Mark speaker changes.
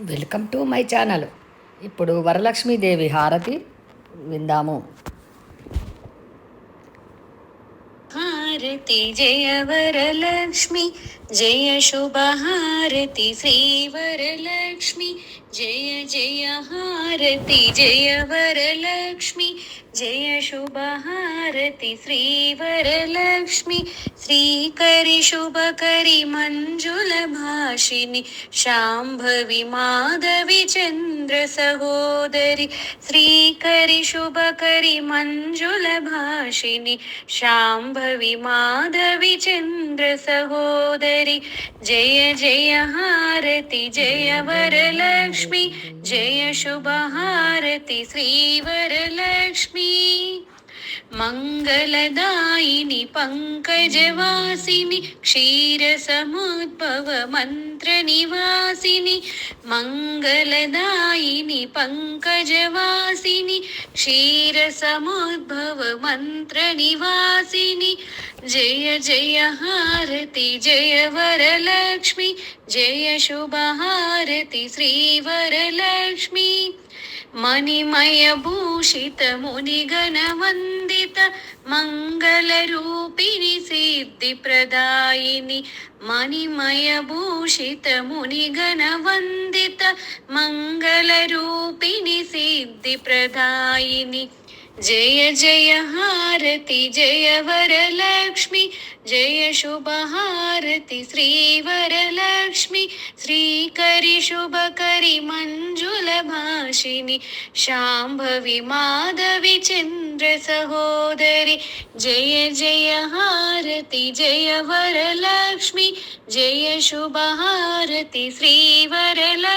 Speaker 1: Welcome to my channel. ఇప్పుడు వరలక్ష్మీదేవి హారతి విందాము.
Speaker 2: హారతి జయ వరలక్ష్మి జయ శుభ హారతి శ్రీ వరలక్ష్మి జయ జయ హారతి జయ వరలక్ష్మి जय शुभहारति श्रीवरलक्ष्मि। श्रीकरिशुभकरि मञ्जुलभाषिनि शाम्भवि माधवि चन्द्रसहोदरि श्रीकरिशुभकरि मञ्जुलभाषिनि शाम्भवि माधवि चन्द्रसहोदरि जय जय हारति जय वरलक्ष्मी। जय शुभ शुभहारति श्रीवरलक्ष्मि। मङ्गलदायिनि पङ्कजवासिनि क्षीरसमुद्भवमन्त्रनिवासिनि मङ्गलदायिनि पङ्कजवासिनि क्षीरसमुद्भवमन्त्रनिवासिनि जय जय हारति जय वरलक्ष्मि जय शुभहारति श्रीवरलक्ष्मि मणिमयभूषितमुनिगणवन्दे స్థిత మంగళరూపిణి సిద్ధిప్రదాయిని మణిమయభూషిత మునిగణవందిత మంగళరూపిణి సిద్ధిప్రదాయిని जय जय हारती जय वरलक्ष्मी, जय शुभ हारती श्रीवरलक्ष्मी श्रीक शुभ श्रीवरलक्ष्मि श्रीकरिशुभकरि मञ्जुलभाषिनि शाम्भवि माधवि सहोदरी, जय जय हारती जय वरलक्ष्मी, जय शुभ हारति श्रीवरलक्ष्मि